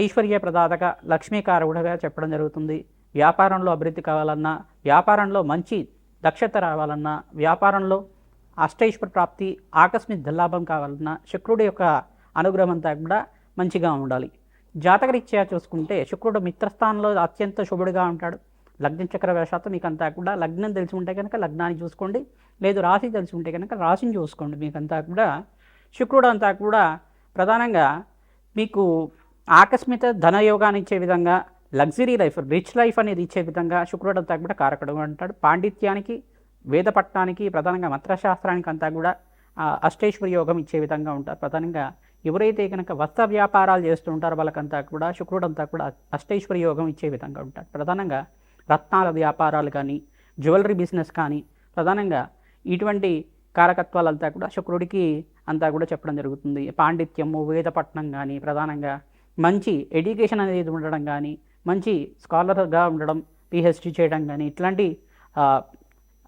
ఐశ్వర్య ప్రదాతక లక్ష్మీకారకుడిగా చెప్పడం జరుగుతుంది. వ్యాపారంలో అభివృద్ధి కావాలన్నా వ్యాపారంలో మంచి దక్షత రావాలన్నా వ్యాపారంలో అష్టైశ్వర ప్రాప్తి ఆకస్మిక దల్లాభం కావాలన్నా శుక్రుడి యొక్క అనుగ్రహం అంతా కూడా మంచిగా ఉండాలి. జాతకరీత్యా చూసుకుంటే శుక్రుడు మిత్రస్థానంలో అత్యంత శుభుడిగా ఉంటాడు. లగ్న చక్ర వేషాత్తు మీకు అంతా కూడా లగ్నం తెలిసి ఉంటే కనుక లగ్నాన్ని చూసుకోండి. లేదు రాశి తెలిసి ఉంటే కనుక రాశిని చూసుకోండి. మీకంతా కూడా శుక్రుడు అంతా కూడా ప్రధానంగా మీకు ఆకస్మిక ధనయోగాన్ని ఇచ్చే విధంగా లగ్జరీ లైఫ్ రిచ్ లైఫ్ అనేది ఇచ్చే విధంగా శుక్రుడు అంతా కూడా కారకుడు అంటాడు. పాండిత్యానికి వేద పట్టణానికి ప్రధానంగా మంత్రశాస్త్రానికి అంతా కూడా ఆ, అష్టేశ్వర యోగం ఇచ్చే విధంగా ఉంటారు. ప్రధానంగా ఎవరైతే కనుక వస్త్ర వ్యాపారాలు చేస్తుంటారో వాళ్ళకంతా కూడా శుక్రుడు అంతా కూడా అష్టేశ్వరి యోగం ఇచ్చే విధంగా ఉంటారు ప్రధానంగా రత్నాల వ్యాపారాలు కానీ జ్యువెలరీ బిజినెస్ కానీ ప్రధానంగా ఇటువంటి కారకత్వాలంతా కూడా శుక్రుడికి అంతా కూడా చెప్పడం జరుగుతుంది. పాండిత్యము వేదపట్నం కానీ ప్రధానంగా మంచి ఎడ్యుకేషన్ అనేది ఉండడం కానీ మంచి స్కాలర్గా ఉండడం పిహెచ్డి చేయడం కానీ ఇట్లాంటి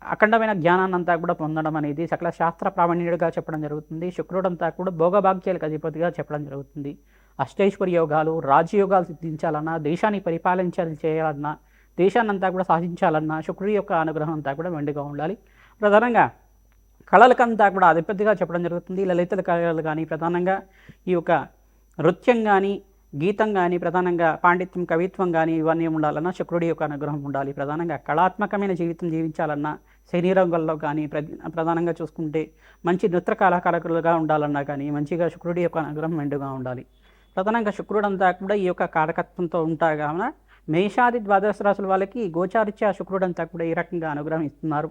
అఖండమైన జ్ఞానాన్ని అంతా కూడా పొందడం అనేది సకల శాస్త్ర ప్రావీణ్యుడిగా చెప్పడం జరుగుతుంది. శుక్రుడంతా కూడా భోగభాగ్యాలకు అధిపతిగా చెప్పడం జరుగుతుంది. అష్టైశ్వర యోగాలు రాజయోగాలు సిద్ధించాలన్నా దేశాన్ని పరిపాలించాలి చేయాలన్నా దేశాన్నంతా కూడా సాధించాలన్నా శుక్రుడి యొక్క అనుగ్రహం అంతా కూడా వెండిగా ఉండాలి. ప్రధానంగా కళలకంతా కూడా అధిపతిగా చెప్పడం జరుగుతుంది. లలిత కళలు కానీ ప్రధానంగా ఈ యొక్క నృత్యం కానీ గీతం కానీ ప్రధానంగా పాండిత్యం కవిత్వం కానీ ఇవన్నీ ఉండాలన్నా శుక్రుడి యొక్క అనుగ్రహం ఉండాలి. ప్రధానంగా కళాత్మకమైన జీవితం జీవించాలన్నా శని కానీ ప్ర- ప్రధానంగా చూసుకుంటే మంచి నృత్య కళాకారకులుగా ఉండాలన్నా కానీ మంచిగా శుక్రుడి యొక్క అనుగ్రహం మెండుగా ఉండాలి. ప్రధానంగా శుక్రుడంతా కూడా ఈ యొక్క కారకత్వంతో ఉంటాయి కావున మేషాది ద్వాదశ రాశుల వాళ్ళకి గోచారిత్య శుక్రుడంతా కూడా ఈ రకంగా అనుగ్రహం ఇస్తున్నారు.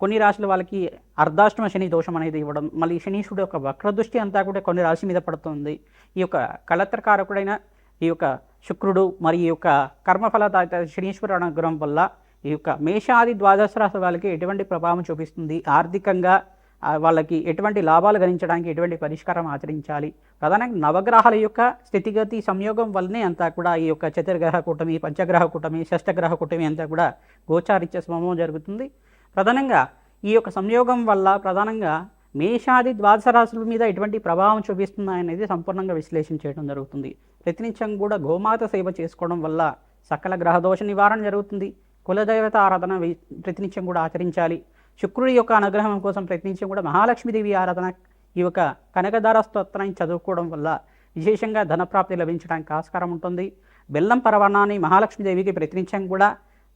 కొన్ని రాశుల వాళ్ళకి అర్ధాష్టమ శని దోషం అనేది ఇవ్వడం మళ్ళీ శనీశ్వరుడు యొక్క వక్రదృష్టి అంతా కూడా కొన్ని రాశి మీద పడుతుంది. ఈ యొక్క కళత్రకారకుడైన ఈ యొక్క శుక్రుడు మరి ఈ యొక్క కర్మఫలదాత శనీశ్వర అనుగ్రహం వల్ల ఈ యొక్క మేషాది ద్వాదశ రాశి వాళ్ళకి ఎటువంటి ప్రభావం చూపిస్తుంది? ఆర్థికంగా వాళ్ళకి ఎటువంటి లాభాలు గణించడానికి ఎటువంటి పరిష్కారం ఆచరించాలి? ప్రధానంగా నవగ్రహాల యొక్క స్థితిగతి సంయోగం వల్లనే అంతా కూడా ఈ యొక్క చతుర్గ్రహ కూటమి పంచగ్రహ కూటమి షష్టగ్రహ కూటమి అంతా కూడా గోచారిత్య సమం జరుగుతుంది. ప్రధానంగా ఈ యొక్క సంయోగం వల్ల ప్రధానంగా మేషాది ద్వాదశ రాశుల మీద ఎటువంటి ప్రభావం చూపిస్తున్నాయనేది సంపూర్ణంగా విశ్లేషణ చేయడం జరుగుతుంది. ప్రతినిత్యం కూడా గోమాత సేవ చేసుకోవడం వల్ల సకల గ్రహదోష నివారణ జరుగుతుంది. కులదైవత ఆరాధన ప్రతినిత్యం కూడా ఆచరించాలి. శుక్రుడి యొక్క అనుగ్రహం కోసం ప్రయత్నించి కూడా మహాలక్ష్మీదేవి ఆరాధన ఈ యొక్క కనకధార స్తోత్రాన్ని చదువుకోవడం వల్ల విశేషంగా ధనప్రాప్తి లభించడానికి ఆస్కారం ఉంటుంది. బెల్లం పరవణాన్ని మహాలక్ష్మీదేవికి ప్రతినిత్యం కూడా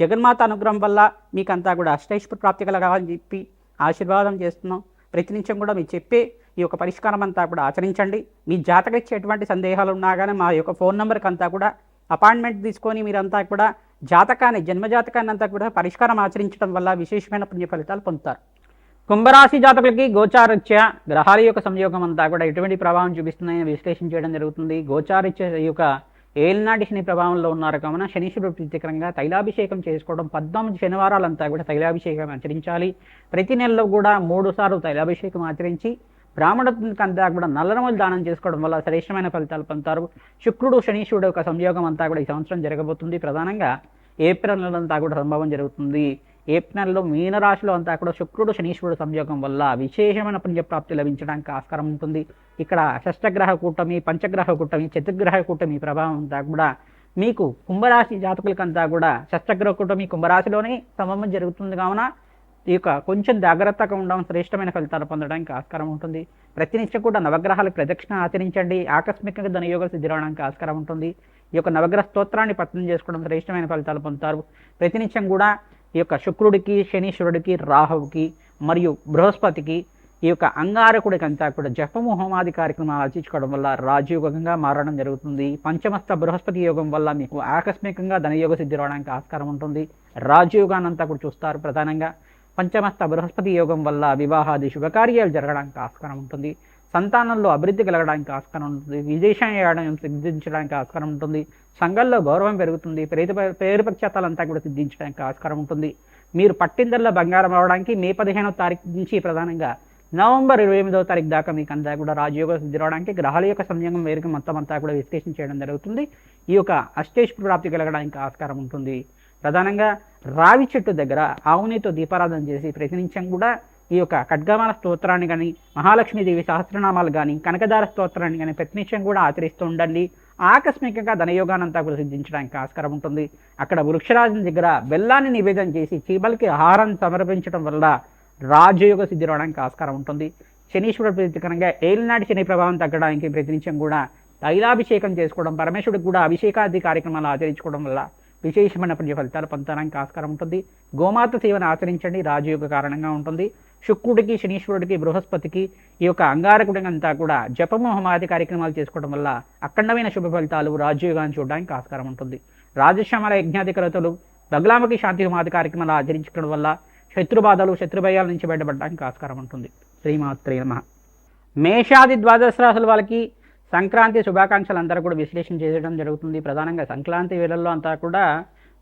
జగన్మాత అనుగ్రహం వల్ల మీకంతా కూడా అష్టైశ్వర ప్రాప్తి కలగాలని చెప్పి ఆశీర్వాదం చేస్తున్నాం. ప్రతినిత్యం కూడా మీరు చెప్పే ఈ యొక్క పరిష్కారం అంతా కూడా ఆచరించండి. మీ జాతకరీత్యా ఎటువంటి సందేహాలు ఉన్నా కానీ మా యొక్క ఫోన్ నెంబర్కి అంతా కూడా అపాయింట్మెంట్ తీసుకొని మీరంతా కూడా జాతకాన్ని జన్మజాతకాన్ని అంతా కూడా పరిష్కారం ఆచరించడం వల్ల విశేషమైన పుణ్య ఫలితాలు పొందుతారు. కుంభరాశి జాతకులకి గోచారత్య గ్రహాల యొక్క సంయోగం అంతా కూడా ఎటువంటి ప్రభావం చూపిస్తుందని విశ్లేషణ చేయడం జరుగుతుంది. గోచారత్య యొక్క ఏలినాటి శని ప్రభావంలో ఉన్నారు. కావున శనీశ్వరుడు ప్రతికరంగా తైలాభిషేకం చేసుకోవడం పద్నాలుగు శనివారాలంతా కూడా తైలాభిషేకం ఆచరించాలి. ప్రతి నెలలో కూడా మూడు సార్లు తైలాభిషేకం ఆచరించి బ్రాహ్మణునికి అంతా కూడా నల్లరములు దానం చేసుకోవడం వల్ల శ్రేష్టమైన ఫలితాలు పొందుతారు. శుక్రుడు శనీశ్వరుడు యొక్క సంయోగం అంతా కూడా ఈ సంవత్సరం జరగబోతుంది. ప్రధానంగా ఏప్రిల్ నెల అంతా కూడా సంభవం జరుగుతుంది. ఏప్రిల్లో మీనరాశిలో అంతా కూడా శుక్రుడు శనీశ్వరుడు సంయోగం వల్ల విశేషమైన పుణ్యప్రాప్తి లభించడానికి ఆస్కారం ఉంటుంది. ఇక్కడ షష్టగ్రహ కూటమి పంచగ్రహ కూటమి చతుర్గ్రహ కూటమి ప్రభావం అంతా కూడా మీకు కుంభరాశి జాతకులకంతా కూడా షష్టగ్రహ కూటమి కుంభరాశిలోనే సంబంధం జరుగుతుంది కావున ఈ యొక్క కొంచెం జాగ్రత్తగా ఉండడం శ్రేష్టమైన ఫలితాలు పొందడానికి ఆస్కారం ఉంటుంది. ప్రతినిత్యం కూడా నవగ్రహాల ప్రదక్షిణ ఆచరించండి. ఆకస్మికంగా ధనయోగ సిద్ధి రావడానికి ఆస్కారం ఉంటుంది. ఈ యొక్క నవగ్రహ స్తోత్రాన్ని పఠనం చేసుకోవడం శ్రేష్టమైన ఫలితాలు పొందుతారు. ప్రతినిత్యం కూడా ఈ యొక్క శుక్రుడికి శనీశ్వరుడికి రాహువుకి మరియు బృహస్పతికి ఈ యొక్క అంగారకుడికి అంతా కూడా జపము హోమాది కార్యక్రమాలు ఆచరించుకోవడం వల్ల రాజయోగంగా మారడం జరుగుతుంది. పంచమస్త బృహస్పతి యోగం వల్ల మీకు ఆకస్మికంగా ధనయోగ సిద్ధి రావడానికి ఆస్కారం ఉంటుంది. రాజయోగానంతా కూడా చూస్తారు ప్రధానంగా. పంచమస్త బృహస్పతి యోగం వల్ల వివాహాది శుభకార్యాలు జరగడానికి ఆస్కారం ఉంటుంది. సంతానంలో అభివృద్ధి కలగడానికి ఆస్కారం ఉంటుంది. విదేశీయాడం సిద్ధించడానికి ఆస్కారం ఉంటుంది. సంఘంలో గౌరవం పెరుగుతుంది. ప్రేత పేరు కూడా సిద్ధించడానికి ఆస్కారం ఉంటుంది. మీరు పట్టిందల్లో బంగారం అవడానికి మే పదిహేనవ తారీఖు నుంచి ప్రధానంగా నవంబర్ ఇరవై ఎనిమిదో తారీఖు దాకా మీకు అంతా కూడా రాజయోగ సిద్ధి రావడానికి గ్రహాల యొక్క సంయోగం మేరకు మొత్తం అంతా కూడా విశ్లేషణ చేయడం జరుగుతుంది. ఈ యొక్క అష్టేష్ ప్రాప్తి కలగడానికి ఆస్కారం ఉంటుంది. ప్రధానంగా రావి చెట్టు దగ్గర ఆవునితో దీపారాధన చేసి ప్రతినిత్యం కూడా ఈ యొక్క ఖడ్గమాల స్తోత్రాన్ని కానీ మహాలక్ష్మీదేవి సహస్రనామాలు కానీ కనకదార స్తోత్రాన్ని కానీ ప్రతినిత్యం కూడా ఆచరిస్తూ ఉండండి. ఆకస్మికంగా ధనయోగానంతా కూడా సిద్ధించడానికి ఆస్కారం ఉంటుంది. అక్కడ వృక్షరాజుని దగ్గర బెల్లాన్ని నివేదన చేసి చీమలకి ఆహారం సమర్పించడం వల్ల రాజయోగ సిద్ధి రావడానికి ఆస్కారం ఉంటుంది. శనీశ్వరుడు ప్రతికరంగా ఏలినాటి శని ప్రభావం తగ్గడానికి ప్రతినిత్యం కూడా తైలాభిషేకం చేసుకోవడం పరమేశ్వరుడికి కూడా అభిషేకాది కార్యక్రమాలు ఆచరించుకోవడం వల్ల విశేషమైన పుణ్య ఫలితాలు పొందడానికి ఆస్కారం ఉంటుంది. గోమాత సేవను ఆచరించండి. రాజయోగ కారణంగా ఉంటుంది. శుక్రుడికి శనీశ్వరుడికి బృహస్పతికి ఈ యొక్క అంగారకుడికి అంతా కూడా జపము హోమాది కార్యక్రమాలు చేసుకోవడం వల్ల అఖండమైన శుభ ఫలితాలు రాజయోగాన్ని చూడడానికి ఆస్కారం ఉంటుంది. రాజశ్యామల యజ్ఞాధికరతలు బగ్లామకి శాంతి హోమాది కార్యక్రమాలు ఆచరించడం వల్ల శత్రుబాధలు శత్రుభయాల నుంచి బయటపడడానికి ఆస్కారం ఉంటుంది. శ్రీమాత్రే నమ. మేషాది ద్వాదశ రాశుల వాళ్ళకి సంక్రాంతి శుభాకాంక్షలు అందరూ కూడా విశ్లేషణ చేయడం జరుగుతుంది. ప్రధానంగా సంక్రాంతి వేళల్లో అంతా కూడా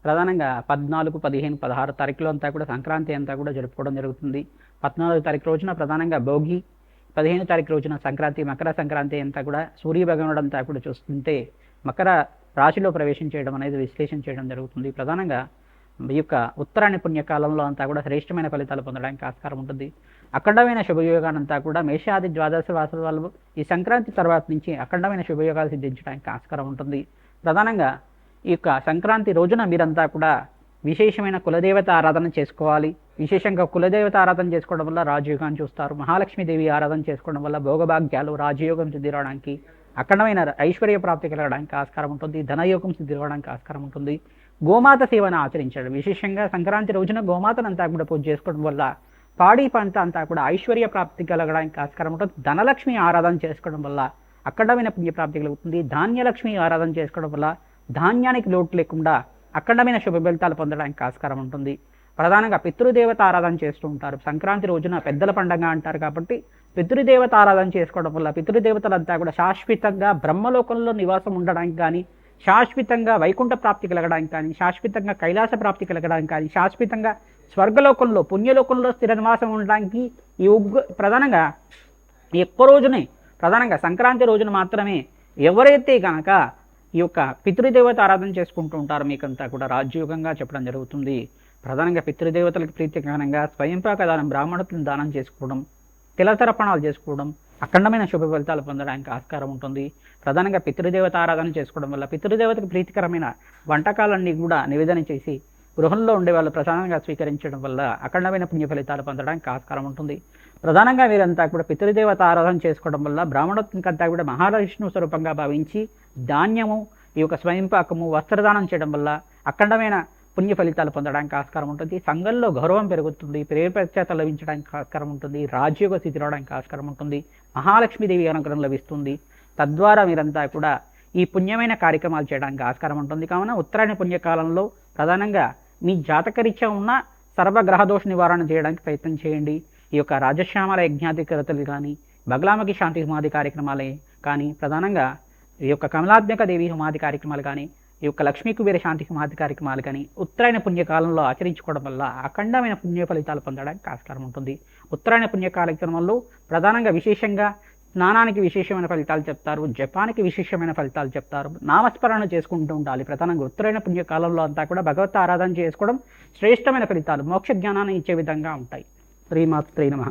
ప్రధానంగా పద్నాలుగు పదిహేను పదహారు తారీఖులో అంతా కూడా సంక్రాంతి అంతా కూడా జరుపుకోవడం జరుగుతుంది. పద్నాలుగు తారీఖు రోజున ప్రధానంగా భోగి పదిహేను తారీఖు రోజున సంక్రాంతి మకర సంక్రాంతి అంతా కూడా సూర్య భగవానుడు అంతా కూడా చూస్తుంటే మకర రాశిలో ప్రవేశం చేయడం అనేది విశ్లేషణ చేయడం జరుగుతుంది. ప్రధానంగా ఈ యొక్క ఉత్తరాయణ పుణ్యకాలంలో అంతా కూడా శ్రేష్టమైన ఫలితాలు పొందడానికి ఆస్కారం ఉంటుంది. అఖండమైన శుభయోగానంతా కూడా మేషాది ద్వాదశ వాసుల ఈ సంక్రాంతి తర్వాత నుంచి అఖండమైన శుభయోగాలు సిద్ధించడానికి ఆస్కారం ఉంటుంది. ప్రధానంగా ఈ యొక్క సంక్రాంతి రోజున మీరంతా కూడా విశేషమైన కులదేవత ఆరాధన చేసుకోవాలి. విశేషంగా కులదేవత ఆరాధన చేసుకోవడం వల్ల రాజయోగాన్ని చూస్తారు. మహాలక్ష్మీదేవి ఆరాధన చేసుకోవడం వల్ల భోగభాగ్యాలు రాజయోగం సిద్ధిరావడానికి అఖండమైన ఐశ్వర్య ప్రాప్తి కలగడానికి ఆస్కారం ఉంటుంది. ధనయోగం సిద్ధిరవడానికి ఆస్కారం ఉంటుంది. గోమాత సేవను ఆచరించడం. విశేషంగా సంక్రాంతి రోజున గోమాతనంతా కూడా పూజ చేసుకోవడం వల్ల పాడి పంట అంతా కూడా ఐశ్వర్య ప్రాప్తి కలగడానికి ఆస్కారం ఉంటుంది. ధనలక్ష్మి ఆరాధన చేసుకోవడం వల్ల అఖండమైన పుణ్యప్రాప్తి కలుగుతుంది. ధాన్యలక్ష్మి ఆరాధన చేసుకోవడం వల్ల ధాన్యానికి లోటు లేకుండా అఖండమైన శుభ ఫలితాలు పొందడానికి ఆస్కారం ఉంటుంది. ప్రధానంగా పితృదేవత ఆరాధన చేస్తూ ఉంటారు. సంక్రాంతి రోజున పెద్దల పండగ అంటారు కాబట్టి పితృదేవత ఆరాధన చేసుకోవడం వల్ల పితృదేవతలంతా కూడా శాశ్వతంగా బ్రహ్మలోకంలో నివాసం ఉండడానికి కానీ శాశ్వతంగా వైకుంఠ ప్రాప్తి కలగడానికి కానీ శాశ్వతంగా కైలాస ప్రాప్తి కలగడానికి కానీ శాశ్వతంగా స్వర్గలోకంలో పుణ్యలోకంలో స్థిర నివాసం ఉండడానికి ఈ ఉగ్గు ప్రధానంగా ఎక్కువ రోజునే ప్రధానంగా సంక్రాంతి రోజున మాత్రమే ఎవరైతే కనుక ఈ యొక్క పితృదేవత ఆరాధన చేసుకుంటూ ఉంటారు. మీకంతా కూడా రాజ్యోగంగా చెప్పడం జరుగుతుంది. ప్రధానంగా పితృదేవతలకు ప్రీతికరంగా స్వయంపాక దానం బ్రాహ్మణులను దానం చేసుకోవడం తిలతర్పణాలు చేసుకోవడం అఖండమైన శుభ ఫలితాలు పొందడానికి ఆస్కారం ఉంటుంది. ప్రధానంగా పితృదేవత ఆరాధన చేసుకోవడం వల్ల పితృదేవతకు ప్రీతికరమైన వంటకాలన్నీ కూడా నివేదన చేసి గృహంలో ఉండే వాళ్ళు ప్రధానంగా స్వీకరించడం వల్ల అఖండమైన పుణ్య ఫలితాలు పొందడానికి ఆస్కారం ఉంటుంది. ప్రధానంగా వీరంతా కూడా పితృదేవత ఆరాధన చేసుకోవడం వల్ల బ్రాహ్మణోత్కంతా కూడా మహావిష్ణు స్వరూపంగా భావించి ధాన్యము ఈ యొక్క స్వయంపాకము వస్త్రదానం చేయడం వల్ల అఖండమైన పుణ్య ఫలితాలు పొందడానికి ఆస్కారం ఉంటుంది. సంఘంలో గౌరవం పెరుగుతుంది ప్రేరపక్షత లభించడానికి ఆస్కారం ఉంటుంది రాజ్యోగ స్థితి రావడానికి ఆస్కారం ఉంటుంది మహాలక్ష్మీదేవి అనుగ్రహం లభిస్తుంది. తద్వారా మీరంతా కూడా ఈ పుణ్యమైన కార్యక్రమాలు చేయడానికి ఆస్కారం ఉంటుంది. కావున ఉత్తరాయణ పుణ్యకాలంలో ప్రధానంగా మీ జాతకరీత్యా ఉన్న సర్వగ్రహదోష నివారణ చేయడానికి ప్రయత్నం చేయండి. ఈ యొక్క రాజశ్యామల యజ్ఞాధికరతలు కానీ బగలామకి శాంతి హుమాది కార్యక్రమాలే కానీ ప్రధానంగా ఈ యొక్క కమలాత్మక దేవి హుమాది కార్యక్రమాలు కానీ ఈ యొక్క లక్ష్మీ కుబేర శాంతి హుమాది కార్యక్రమాలు కానీ ఉత్తరాయణ పుణ్యకాలంలో ఆచరించుకోవడం వల్ల అఖండమైన పుణ్య ఫలితాలు పొందడానికి ఆస్కారం ఉంటుంది. ఉత్తరాయణ పుణ్య కార్యక్రమంలో ప్రధానంగా విశేషంగా స్నానానికి విశేషమైన ఫలితాలు చెప్తారు జపానికి విశేషమైన ఫలితాలు చెప్తారు నామస్మరణ చేసుకుంటూ ఉండాలి. ప్రధానంగా ఉత్తరాయణ పుణ్యకాలంలో అంతా కూడా భగవత్ ఆరాధన చేసుకోవడం శ్రేష్టమైన ఫలితాలు మోక్ష జ్ఞానాన్ని ఇచ్చే విధంగా ఉంటాయి. శ్రీమాత్రీ నమ.